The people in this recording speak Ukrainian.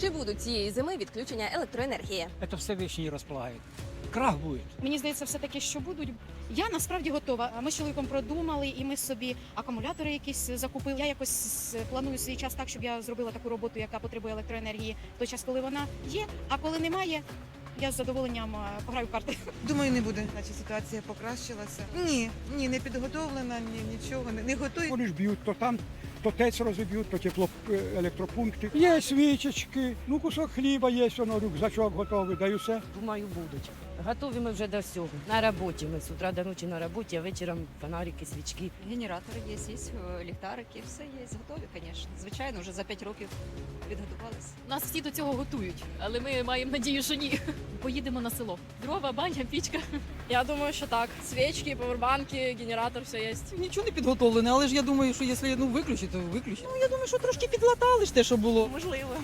Чи будуть цієї зими відключення електроенергії? Это Всевишний располагает. Крах будет. Мені здається, все таки, що будуть. Я насправді готова. Ми з чоловіком продумали, і ми собі акумулятори якісь закупили. Я якось планую свій час так, щоб я зробила таку роботу, яка потребує електроенергії. в Той час, коли вона є, а коли немає, я з задоволенням е, пограю в карти. Думаю, не буде, наче ситуація покращилася. Ні, ні, не підготовлена, ні, нічого, не, не готують. Вони ж б'ють то там, то ТЕЦ розіб'ють, то тепло е. Є свічечки, ну кусок хліба є, воно рюкзачок готовий, даю все. Думаю, будуть. Готові ми вже до всього. На роботі. Ми з утра до ночі на роботі, а вечором фонарики, свічки. Генератори є, є е, ліхтарики, все є, готові, звісно. Звичайно, вже за 5 років підготувалися. Нас всі до цього готують, але ми маємо надію, що ні. Поїдемо на село. Дрова, баня, пічка. Я думаю, що так. Свічки, повербанки, генератор, все є. Нічого не підготовлене, але ж я думаю, що якщо ну, виключити, то виключити. Ну, я думаю, що трошки підлатали ж те, що було. Можливо.